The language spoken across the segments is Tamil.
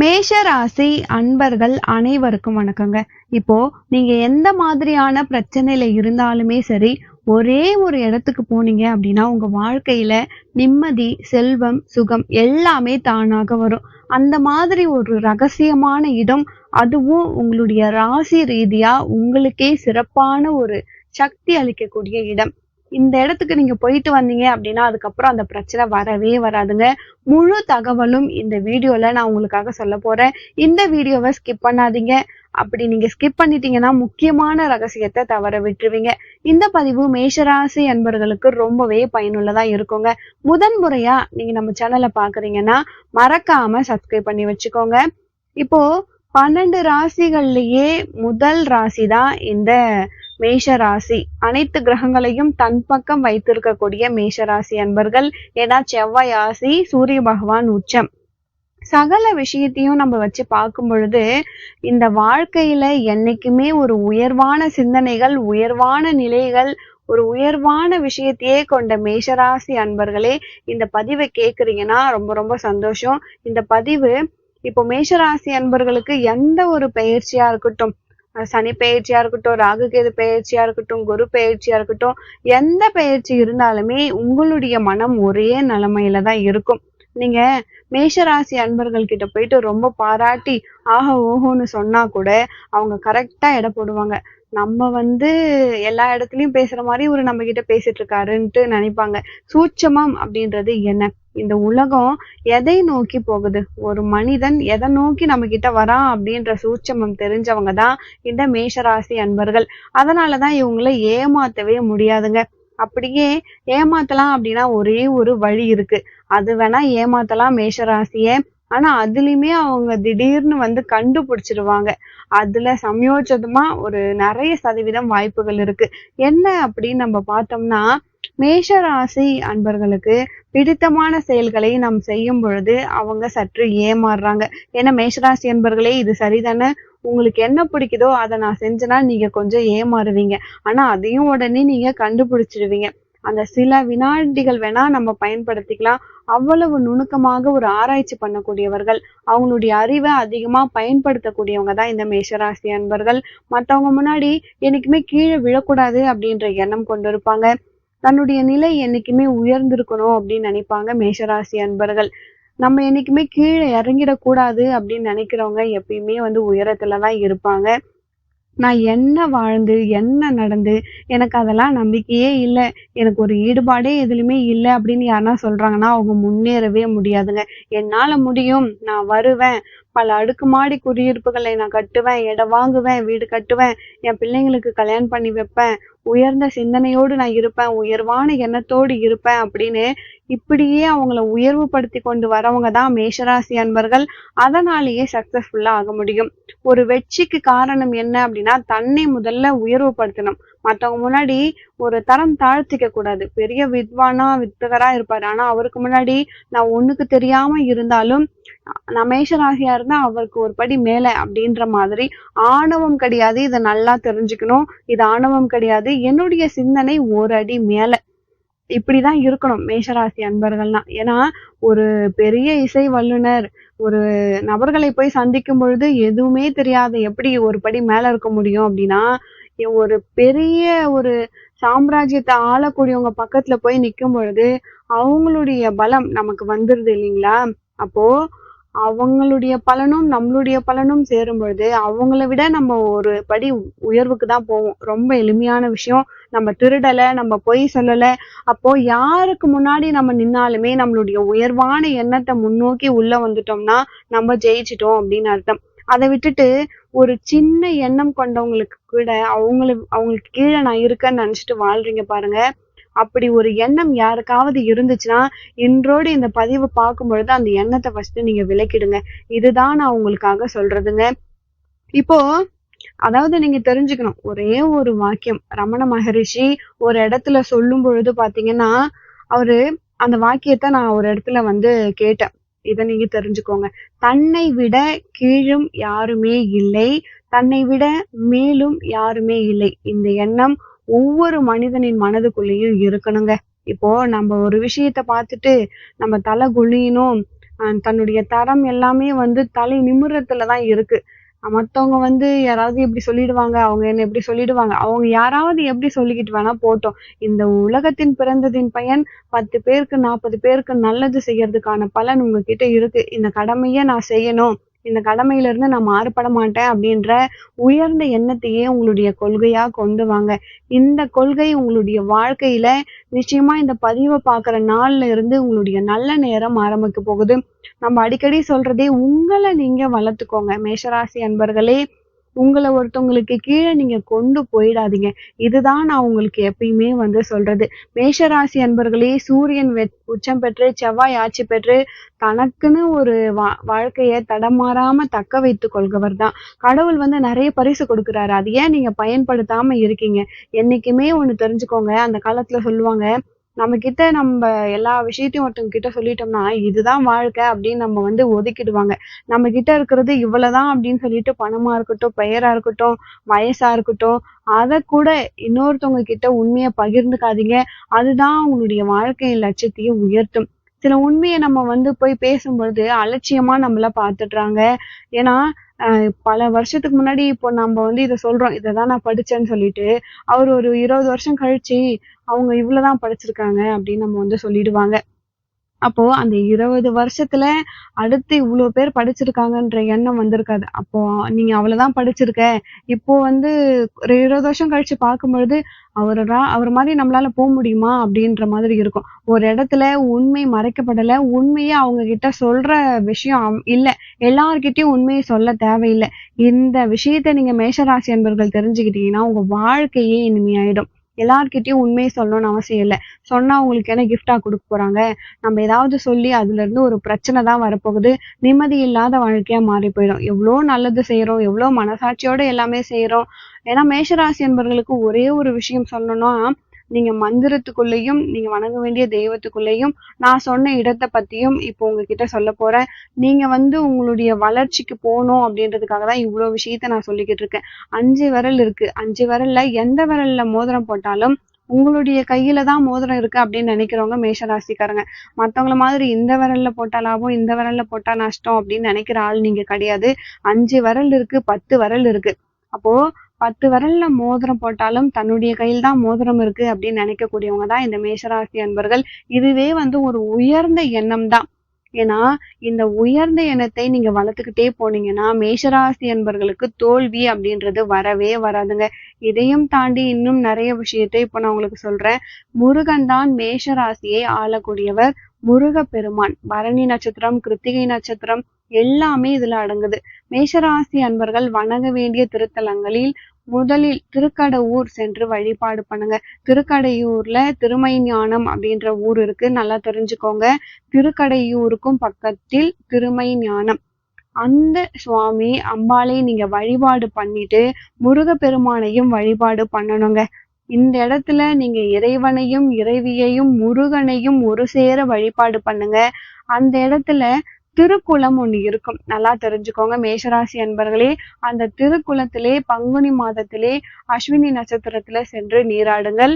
மேஷ ராசி அன்பர்கள் அனைவருக்கும் வணக்கங்க. இப்போ நீங்க எந்த மாதிரியான பிரச்சனையில இருந்தாலுமே சரி ஒரே ஒரு இடத்துக்கு போனீங்க அப்படின்னா உங்க வாழ்க்கையில நிம்மதி செல்வம் சுகம் எல்லாமே தானாக வரும். அந்த மாதிரி ஒரு ரகசியமான இடம் அதுவும் உங்களுடைய ராசி ரீதியா உங்களுக்கே சிறப்பான ஒரு சக்தி அளிக்கக்கூடிய இடம். இந்த இடத்துக்கு நீங்க போயிட்டு வந்தீங்க அப்படின்னா அதுக்கப்புறம் அந்த பிரச்சனை வரவே வராதுங்க. முழு தகவலும் இந்த வீடியோல நான் உங்களுக்காக சொல்ல போறேன். இந்த வீடியோவை ஸ்கிப் பண்ணாதீங்க. அப்படி நீங்க ஸ்கிப் பண்ணிட்டீங்கன்னா முக்கியமான ரகசியத்தை தவற விட்டுருவீங்க. இந்த பதிவு மேஷராசி அன்பர்களுக்கு ரொம்பவே பயனுள்ளதா இருக்குங்க. முதன் முறையா நீங்க நம்ம சேனலை பாக்குறீங்கன்னா மறக்காம சப்ஸ்கிரைப் பண்ணி வச்சுக்கோங்க. இப்போ பன்னெண்டு ராசிகள்லயே முதல் ராசி தான் இந்த மேஷராசி. அனைத்து கிரகங்களையும் தன் பக்கம் வைத்திருக்கக்கூடிய மேஷராசி அன்பர்கள் ஏன்னா செவ்வாய் ராசி சூரிய பகவான் உச்சம். சகல விஷயத்தையும் நம்ம வச்சு பார்க்கும் பொழுது இந்த வாழ்க்கையில என்னைக்குமே ஒரு உயர்வான சிந்தனைகள் உயர்வான நிலைகள் ஒரு உயர்வான விஷயத்தையே கொண்ட மேஷராசி அன்பர்களே இந்த பதிவை கேட்குறீங்கன்னா ரொம்ப ரொம்ப சந்தோஷம். இந்த பதிவு இப்போ மேஷராசி அன்பர்களுக்கு எந்த ஒரு பயிற்சியா இருக்கட்டும் சனி பயிற்சியா இருக்கட்டும் ராகு கேது பயிற்சியா இருக்கட்டும் குரு பயிற்சியா இருக்கட்டும் எந்த பயிற்சி இருந்தாலுமே உங்களுடைய மனம் ஒரே நிலைமையில தான் இருக்கும். நீங்க மேஷராசி அன்பர்கள் கிட்ட போயிட்டு ரொம்ப பாராட்டி ஆஹா ஓஹோன்னு சொன்னா கூட அவங்க கரெக்டா எடை போடுவாங்க. நம்ம வந்து எல்லா இடத்துலயும் பேசுற மாதிரி ஒரு நம்ம கிட்ட பேசிட்டு இருக்காருன்ட்டு நினைப்பாங்க. சூட்சமம் அப்படின்றது என்ன? இந்த உலகம் எதை நோக்கி போகுது? ஒரு மனிதன் எதை நோக்கி நம்ம கிட்ட வரான் அப்படின்ற சூட்சமம் தெரிஞ்சவங்க தான் இந்த மேஷராசி அன்பர்கள். அதனாலதான் இவங்களை ஏமாத்தவே முடியாதுங்க. அப்படியே ஏமாத்தலாம் அப்படின்னா ஒரே ஒரு வழி இருக்கு. அது வேணா ஏமாத்தலாம் மேஷராசியை. ஆனா அதுலயுமே அவங்க திடீர்னு வந்து கண்டுபிடிச்சிருவாங்க. அதுல சமயோஜிதமா ஒரு நிறைய சதவீதம் வாய்ப்புகள் இருக்கு. என்ன அப்படின்னு நம்ம பார்த்தோம்னா மேஷராசி அன்பர்களுக்கு பிடித்தமான செயல்களை நாம் செய்யும் பொழுது அவங்க சற்று ஏமாறுறாங்க. ஏன்னா மேஷராசி அன்பர்களே இது சரிதானே? உங்களுக்கு என்ன பிடிக்குதோ அதை நான் செஞ்சேன்னா நீங்க கொஞ்சம் ஏமாறுவீங்க. ஆனா அதையும் உடனே நீங்க கண்டுபிடிச்சிடுவீங்க. அந்த சில வினாடிகள் வேணா நம்ம பயன்படுத்திக்கலாம். அவ்வளவு நுணுக்கமாக ஒரு ஆராய்ச்சி பண்ணக்கூடியவர்கள் அவங்களுடைய அறிவை அதிகமா பயன்படுத்தக்கூடியவங்க தான் இந்த மேஷராசி அன்பர்கள். மத்தவங்க முன்னாடி என்னைக்குமே கீழே விழக்கூடாது அப்படின்ற எண்ணம் கொண்டு இருப்பாங்க தன்னுடைய நிலை என்னைக்குமே உயர்ந்திருக்கணும் அப்படின்னு நினைப்பாங்க மேஷராசி அன்பர்கள். நம்ம என்னைக்குமே கீழே இறங்கிடக்கூடாது அப்படின்னு நினைக்கிறவங்க எப்பயுமே வந்து உயரத்துலதான் இருப்பாங்க. நான் என்ன வாழ்ந்து என்ன நடந்து எனக்கு அதெல்லாம் நம்பிக்கையே இல்லை. எனக்கு ஒரு ஈடுபாடே எதுலையுமே இல்லை அப்படின்னு யாருன்னா சொல்றாங்கன்னா அவங்க முன்னேறவே முடியாதுங்க. என்னால முடியும் நான் வருவேன். பல அடுக்குமாடி குடியிருப்புகளை நான் கட்டுவேன் இடம் வாங்குவேன் வீடு கட்டுவேன் என் பிள்ளைங்களுக்கு கல்யாணம் பண்ணி வைப்பேன் உயர்ந்த சிந்தனையோடு நான் இருப்பேன் உயர்வான எண்ணத்தோடு இருப்பேன் அப்படின்னு இப்படியே அவங்கள உயர்வுபடுத்தி கொண்டு வரவங்க தான் மேஷராசி அன்பர்கள். அதனாலேயே சக்சஸ்ஃபுல்லா ஆக முடியும். ஒரு வெற்றிக்கு காரணம் என்ன அப்படின்னா தன்னை முதல்ல உயர்வுபடுத்தணும். மத்தவங்க முன்னாடி ஒரு தரம் தாழ்த்திக்க கூடாது. பெரிய வித்வானா வித்தகரா இருப்பாரு. ஆனா அவருக்கு முன்னாடி நான் ஒண்ணுக்கு தெரியாம இருந்தாலும் நான் மேஷராசியா இருந்தா அவருக்கு ஒரு படி மேல அப்படின்ற மாதிரி ஆணவம் கிடையாது. இதை நல்லா தெரிஞ்சுக்கணும். இது ஆணவம் கிடையாது. என்னுடைய சிந்தனை ஒரு அடி மேல. இப்படிதான் இருக்கணும் மேஷராசி அன்பர்கள்லாம். ஏன்னா ஒரு பெரிய இசை வல்லுனர் ஒரு நபர்களை போய் சந்திக்கும் பொழுது எதுவுமே தெரியாத எப்படி ஒரு படி மேல இருக்க முடியும் அப்படின்னா ஒரு பெரிய ஒரு சாம்ராஜ்யத்தை ஆளக்கூடியவங்க பக்கத்துல போய் நிற்கும் பொழுது அவங்களுடைய பலம் நமக்கு வந்துருது இல்லைங்களா? அப்போ அவங்களுடைய பலனும் நம்மளுடைய பலனும் சேரும் பொழுது அவங்கள விட நம்ம ஒரு படி உயர்வுக்கு தான் போவோம். ரொம்ப எளிமையான விஷயம். நம்ம திருடலை நம்ம பொய் சொல்லலை. அப்போ யாருக்கு முன்னாடி நம்ம நின்னாலுமே நம்மளுடைய உயர்வான எண்ணத்தை முன்னோக்கி உள்ள வந்துட்டோம்னா நம்ம ஜெயிச்சிட்டோம் அப்படின்னு அர்த்தம். அதை விட்டுட்டு ஒரு சின்ன எண்ணம் கொண்டவங்களுக்கு கூட அவங்களுக்கு அவங்களுக்கு கீழே நான் இருக்கேன்னு நினச்சிட்டு வாழ்றீங்க பாருங்க. அப்படி ஒரு எண்ணம் யாருக்காவது இருந்துச்சுன்னா இன்றோடு இந்த பதிவை பார்க்கும் பொழுது அந்த எண்ணத்தை ஃபர்ஸ்ட் நீங்க விலக்கிடுங்க இதுதான் நான் உங்களுக்காக சொல்றதுங்க. இப்போ அதாவது நீங்க தெரிஞ்சுக்கணும் ஒரே ஒரு வாக்கியம் ரமண மகரிஷி ஒரு இடத்துல சொல்லும் பொழுது பாத்தீங்கன்னா அவரு அந்த வாக்கியத்தை நான் ஒரு இடத்துல வந்து கேட்டேன். இதை நீங்க தெரிஞ்சுக்கோங்க. தன்னை விட கீழும் யாருமே இல்லை. தன்னை விட மேலும் யாருமே இல்லை. இந்த எண்ணம் ஒவ்வொரு மனிதனின் மனதுக்குள்ளேயும் இருக்கணுங்க. இப்போ நம்ம ஒரு விஷயத்த பார்த்துட்டு நம்ம தலை குழியணும் அஹ் தன்னுடைய தரம் எல்லாமே வந்து தலை நிமிரத்துல தான் இருக்கு. மத்தவங்க வந்து யாராவது இப்படி சொல்லிடுவாங்க அவங்க என்ன இப்படி சொல்லிடுவாங்க. அவங்க யாராவது எப்படி சொல்லிக்கிட்டு வேணா போட்டோம். இந்த உலகத்தின் பிறந்ததின் பயன் பத்து பேருக்கு நாற்பது பேருக்கு நல்லது செய்யறதுக்கான பலன் உங்ககிட்ட இருக்கு. இந்த கடமையை நான் செய்யணும். இந்த கடமையிலிருந்து நான் மாறுபட மாட்டேன் அப்படின்ற உயர்ந்த எண்ணத்தையே உங்களுடைய கொள்கையா கொண்டு வாங்க. இந்த கொள்கை உங்களுடைய வாழ்க்கையில நிச்சயமா இந்த பதிவை பார்க்குற நாள்ல இருந்து உங்களுடைய நல்ல நேரம் ஆரம்பிக்க போகுது. நம்ம அடிக்கடி சொல்றதே உங்களை நீங்க வளர்த்துக்கோங்க. மேஷராசி அன்பர்களே உங்களை ஒருத்தவங்களுக்கு கீழே நீங்க கொண்டு போயிடாதீங்க. இதுதான் நான் உங்களுக்கு எப்பயுமே வந்து சொல்றது. மேஷராசி அன்பர்களே சூரியன் வெ உச்சம் பெற்று செவ்வாய் ஆட்சி பெற்று தனக்குன்னு ஒரு வா வாழ்க்கையை தடமாறாம தக்க வைத்து கொள்கிறவர் தான். கடவுள் வந்து நிறைய பரிசு கொடுக்குறாரு. அது ஏன் நீங்க பயன்படுத்தாம இருக்கீங்க? என்னைக்குமே ஒண்ணு தெரிஞ்சுக்கோங்க. அந்த காலத்துல சொல்லுவாங்க நம்ம கிட்ட நம்ம எல்லா விஷயத்தையும் ஒருத்தவங்க கிட்ட சொல்லிட்டோம்னா இதுதான் வாழ்க்கை அப்படின்னு நம்ம வந்து ஒதுக்கிடுவாங்க. நம்ம கிட்ட இருக்கிறது இவ்வளவுதான் அப்படின்னு சொல்லிட்டு பணமா இருக்கட்டும் பெயரா இருக்கட்டும் வயசா இருக்கட்டும் அதை கூட இன்னொருத்தவங்க கிட்ட உண்மையை பகிர்ந்துக்காதீங்க. அதுதான் உங்களுடைய வாழ்க்கையின் லட்சியத்தையும் உயர்த்தும். சில உண்மையை நம்ம வந்து போய் பேசும்பொழுது அலட்சியமா நம்மள பாத்துடுறாங்க ஏன்னா பல வருஷத்துக்கு முன்னாடி இப்போ நம்ம வந்து இதை சொல்றோம். இதைதான் நான் படித்தேன்னு சொல்லிட்டு அவர் ஒரு இருபது வருஷம் கழிச்சு அவங்க இவ்வளோதான் படிச்சிருக்காங்க அப்படின்னு நம்ம வந்து சொல்லிடுவாங்க. அப்போ அந்த இருபது வருஷத்துல அடுத்து இவ்வளோ பேர் படிச்சிருக்காங்கன்ற எண்ணம் வந்திருக்காது. அப்போ நீங்க அவ்வளவுதான் படிச்சிருக்க. இப்போ வந்து ஒரு இருபது வருஷம் கழிச்சு பார்க்கும்பொழுது அவரா அவர் மாதிரி நம்மளால போக முடியுமா அப்படின்ற மாதிரி இருக்கும். ஒரு இடத்துல உண்மை மறைக்கப்படல உண்மையை அவங்க கிட்ட சொல்ற விஷயம் இல்லை இல்ல. எல்லார்கிட்டயும் உண்மையை சொல்ல தேவையில்லை. இந்த விஷயத்த நீங்க மேஷராசி அன்பர்கள் தெரிஞ்சுக்கிட்டீங்கன்னா உங்க வாழ்க்கையே இனிமையாயிடும். எல்லார்கிட்டையும் உண்மையை சொல்லணும்னு அவசியம் இல்லை. சொன்னால் உங்களுக்கு என்ன கிஃப்டாக கொடுக்க போகிறாங்க நம்ம ஏதாவது சொல்லி அதுலேருந்து ஒரு பிரச்சனை தான் வரப்போகுது. நிம்மதி இல்லாத வாழ்க்கையாக மாறி போயிடும். எவ்வளோ நல்லது செய்கிறோம் எவ்வளோ மனசாட்சியோடு எல்லாமே செய்கிறோம் ஏன்னா மேஷராசி என்பவர்களுக்கு ஒரே ஒரு விஷயம் சொல்லணும்னா நீங்க மந்திரத்துக்குள்ளேயும் நீங்க வணங்க வேண்டிய தெய்வத்துக்குள்ளேயும் நான் சொன்ன இடத்தை பத்தியும் இப்போ உங்ககிட்ட சொல்ல போறேன். நீங்க வந்து உங்களுடைய வளர்ச்சிக்கு போகணும் அப்படின்றதுக்காக தான் இவ்வளவு விஷயத்த நான் சொல்லிக்கிட்டு இருக்கேன். அஞ்சு விரல் இருக்கு. அஞ்சு விரல்ல எந்த விரல்ல மோதிரம் போட்டாலும் உங்களுடைய கையில தான் மோதிரம் இருக்கு அப்படின்னு நினைக்கிறவங்க மேஷராசிக்காரங்க. மத்தவங்கள மாதிரி இந்த விரல்ல போட்டா லாபம் இந்த விரல்ல போட்டா நஷ்டம் அப்படின்னு நினைக்கிற ஆள் நீங்க கிடையாது. அஞ்சு விரல் இருக்கு பத்து விரல் இருக்கு. அப்போ பத்து விரல்ல மோதிரம் போட்டாலும் தன்னுடைய கையில் தான் மோதிரம் இருக்கு அப்படின்னு நினைக்கக்கூடியவங்க தான் இந்த மேஷராசி அன்பர்கள். இதுவே வந்து ஒரு உயர்ந்த எண்ணம் தான். ஏன்னா இந்த உயர்ந்த எண்ணத்தை நீங்க வளர்த்துக்கிட்டே போனீங்கன்னா மேஷராசி அன்பர்களுக்கு தோல்வி அப்படின்றது வரவே வராதுங்க. இதையும் தாண்டி இன்னும் நிறைய விஷயத்தை இப்போ நான் உங்களுக்கு சொல்றேன். முருகன் தான் மேஷராசியை ஆளக்கூடியவர். முருகப்பெருமான் பரணி நட்சத்திரம் கிருத்திகை நட்சத்திரம் எல்லாமே இதுல அடங்குது. மேஷராசி அன்பர்கள் வணங்க வேண்டிய திருத்தலங்களில் முதலில் திருக்கடையூர் சென்று வழிபாடு பண்ணுங்க. திருக்கடையூர்ல திருமை ஞானம் அப்படின்ற ஊர் இருக்கு. நல்லா தெரிஞ்சுக்கோங்க. திருக்கடையூருக்கும் பக்கத்தில் திருமை ஞானம். அந்த சுவாமி அம்பாளை நீங்க வழிபாடு பண்ணிட்டு முருகப்பெருமானையும் வழிபாடு பண்ணணுங்க. இந்த இடத்துல நீங்க இறைவனையும் இறைவியையும் முருகனையும் ஒரு சேர வழிபாடு பண்ணுங்க. அந்த இடத்துல திருக்குளம் ஒண்ணு இருக்கும். நல்லா தெரிஞ்சுக்கோங்க. மேஷராசி அன்பர்களே அந்த திருக்குளத்திலே பங்குனி மாதத்திலே அஸ்வினி நட்சத்திரத்துல சென்று நீராடுங்கள்.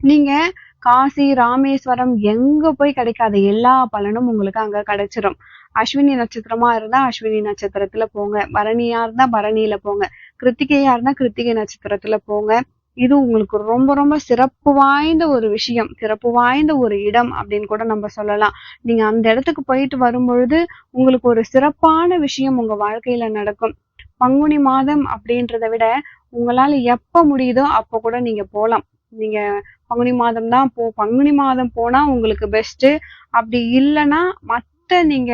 நீங்க காசி ராமேஸ்வரம் எங்க போய் கிடைக்காத எல்லா பலனும் உங்களுக்கு அங்க கிடைச்சிரும். அஸ்வினி நட்சத்திரமா இருந்தா அஸ்வினி நட்சத்திரத்துல போங்க. பரணியா இருந்தா பரணியில போங்க. கிருத்திகையா இருந்தா கிருத்திகை நட்சத்திரத்துல போங்க. இது உங்களுக்கு ரொம்ப ரொம்ப சிறப்பு வாய்ந்த ஒரு விஷயம் சிறப்பு வாய்ந்த ஒரு இடம் அப்படின்னு கூட நம்ம சொல்லலாம். நீங்க அந்த இடத்துக்கு போயிட்டு வரும்பொழுது உங்களுக்கு ஒரு சிறப்பான விஷயம் உங்க வாழ்க்கையில நடக்கும். பங்குனி மாதம் அப்படின்றத விட உங்களால எப்ப முடியுதோ அப்ப கூட நீங்க போகலாம் நீங்க பங்குனி மாதம் தான் போ பங்குனி மாதம் போனா உங்களுக்கு பெஸ்ட் அப்படி இல்லைன்னா மற்ற நீங்க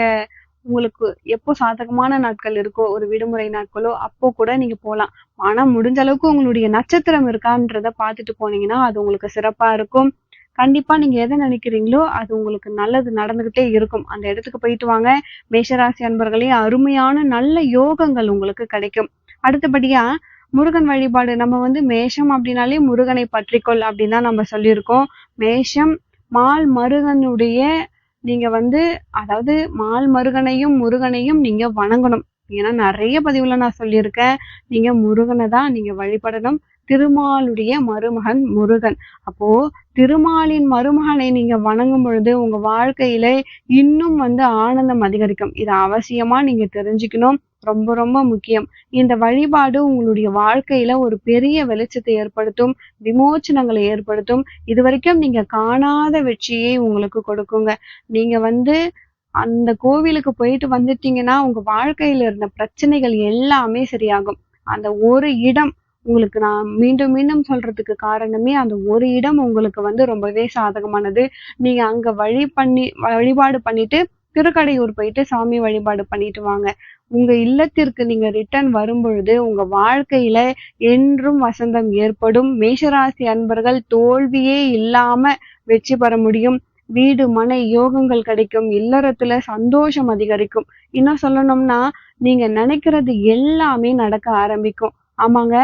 உங்களுக்கு எப்போ சாதகமான நாட்கள் இருக்கோ ஒரு விடுமுறை நாட்களோ அப்போ கூட நீங்க போகலாம் ஆனா முடிஞ்ச அளவுக்கு உங்களுடைய நட்சத்திரம் இருக்கான்றத பார்த்துட்டு போனீங்கன்னா அது உங்களுக்கு சிறப்பா இருக்கும். கண்டிப்பா நீங்க எதை நினைக்கிறீங்களோ அது உங்களுக்கு நல்லது நடந்துகிட்டே இருக்கும். அந்த இடத்துக்கு போயிட்டு வாங்க. மேஷராசி அன்பர்களே அருமையான நல்ல யோகங்கள் உங்களுக்கு கிடைக்கும். அடுத்தபடியா முருகன் வழிபாடு. நம்ம வந்து மேஷம் அப்படின்னாலே முருகனை பற்றிக்கொள் அப்படின்னு தான் நம்ம சொல்லியிருக்கோம். மேஷம் மால் மருகனுடைய நீங்க வந்து அதாவது மால் மருகனையும் முருகனையும் நீங்க வணங்கணும். ஏன்னா நிறைய பதிவுல நான் சொல்லியிருக்கேன். நீங்க முருகனை தான் நீங்க வழிபடணும். திருமாலுடைய மருமகன் முருகன். அப்போ திருமாலின் மருமகனை நீங்க வணங்கும் பொழுது உங்க வாழ்க்கையில இன்னும் வந்து ஆனந்தம் அதிகரிக்கும். இதை அவசியமா நீங்க தெரிஞ்சுக்கணும். ரொம்ப ரொம்ப முக்கியம். இந்த வழிபாடு உங்களுடைய வாழ்க்கையில ஒரு பெரிய வெளிச்சத்தை ஏற்படுத்தும் விமோச்சனங்களை ஏற்படுத்தும். இது வரைக்கும் நீங்க காணாத வெற்றியை உங்களுக்கு கொடுக்குங்க. நீங்க வந்து அந்த கோவிலுக்கு போயிட்டு வந்துட்டீங்கன்னா உங்க வாழ்க்கையில இருந்த பிரச்சனைகள் எல்லாமே சரியாகும். அந்த ஒரு இடம் உங்களுக்கு நான் மீண்டும் மீண்டும் சொல்றதுக்கு காரணமே அந்த ஒரு இடம் உங்களுக்கு வந்து ரொம்பவே சாதகமானது. நீங்க அங்க வழி பண்ணி வழிபாடு பண்ணிட்டு திருக்கடையூர் போயிட்டு சாமி வழிபாடு பண்ணிட்டு வாங்க. உங்க இல்லத்திற்கு நீங்க ரிட்டர்ன் வரும்பொழுது உங்க வாழ்க்கையில என்றும் வசந்தம் ஏற்படும். மேஷராசி அன்பர்கள் தோல்வியே இல்லாம வெற்றி பெற முடியும். வீடு மனை யோகங்கள் கிடைக்கும். இல்லறத்துல சந்தோஷம் அதிகரிக்கும். இன்னும் சொல்லணும்னா நீங்க நினைக்கிறது எல்லாமே நடக்க ஆரம்பிக்கும். ஆமாங்க.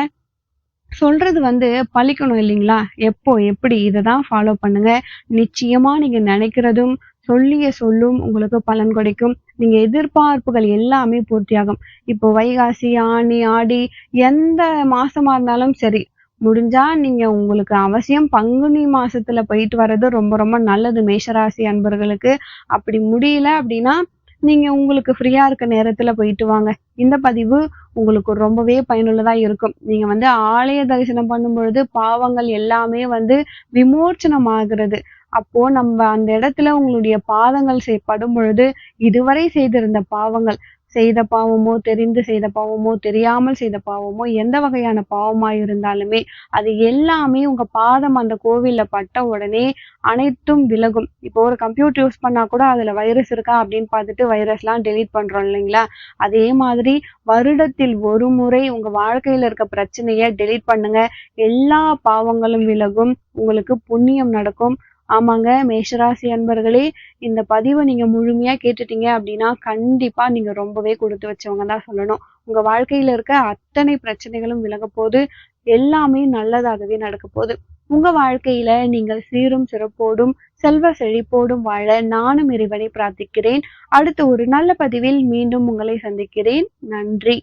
சொல்றது வந்து பழிக்கணும் இல்லைங்களா? எப்போ எப்படி? இதை தான் ஃபாலோ பண்ணுங்க. நிச்சயமா நீங்க நினைக்கிறதும் சொல்லிய சொல்லும் உங்களுக்கு பலன் கிடைக்கும். நீங்க எதிர்பார்ப்புகள் எல்லாமே பூர்த்தியாகும். இப்போ வைகாசி ஆணி ஆடி எந்த மாசமா இருந்தாலும் சரி முடிஞ்சா நீங்க உங்களுக்கு அவசியம் பங்குனி மாசத்துல போயிட்டு வர்றது ரொம்ப ரொம்ப நல்லது மேஷராசி அன்பர்களுக்கு. அப்படி முடியல அப்படின்னா நீங்க உங்களுக்கு ஃப்ரீயா இருக்க நேரத்துல போயிட்டு வாங்க. இந்த பதிவு உங்களுக்கு ரொம்பவே பயனுள்ளதா இருக்கும். நீங்க வந்து ஆலய தரிசனம் பண்ணும் பொழுது பாவங்கள் எல்லாமே வந்து விமோச்சனம் ஆகிறது அப்போ நம்ம அந்த இடத்துல உங்களுடைய பாதங்கள் படும் பொழுது இதுவரை செய்திருந்த பாவங்கள் செய்த பாவமோ தெரிந்து செய்த பாவமோ தெரியாமல் செய்த பாவமோ எந்த வகையான பாவமா இருந்தாலுமே அது எல்லாமே உங்க பாதம் அந்த கோவில்ல பட்ட உடனே அனைத்தும் விலகும். இப்போ ஒரு கம்ப்யூட்டர் யூஸ் பண்ணா கூட அதுல வைரஸ் இருக்கா அப்படின்னு பார்த்துட்டு வைரஸ் எல்லாம் டெலீட் பண்றோம் இல்லைங்களா? அதே மாதிரி வருடத்தில் ஒரு முறை உங்க வாழ்க்கையில இருக்க பிரச்சனைய டெலீட் பண்ணுங்க. எல்லா பாவங்களும் விலகும். உங்களுக்கு புண்ணியம் நடக்கும். ஆமாங்க மேஷராசி அன்பர்களே இந்த பதிவை நீங்க முழுமையா கேட்டுட்டீங்க அப்படின்னா கண்டிப்பா நீங்க ரொம்பவே கொடுத்து வச்சவங்க தான் சொல்லணும். உங்க வாழ்க்கையில இருக்க அத்தனை பிரச்சனைகளும் விலக போது எல்லாமே நல்லதாகவே நடக்க போகுது. உங்க வாழ்க்கையில நீங்கள் சீரும் சிறப்போடும் செல்வ செழிப்போடும் வாழ நானும் இறைவனை பிரார்த்திக்கிறேன். அடுத்த ஒரு நல்ல பதிவில் மீண்டும் உங்களை சந்திக்கிறேன். நன்றி.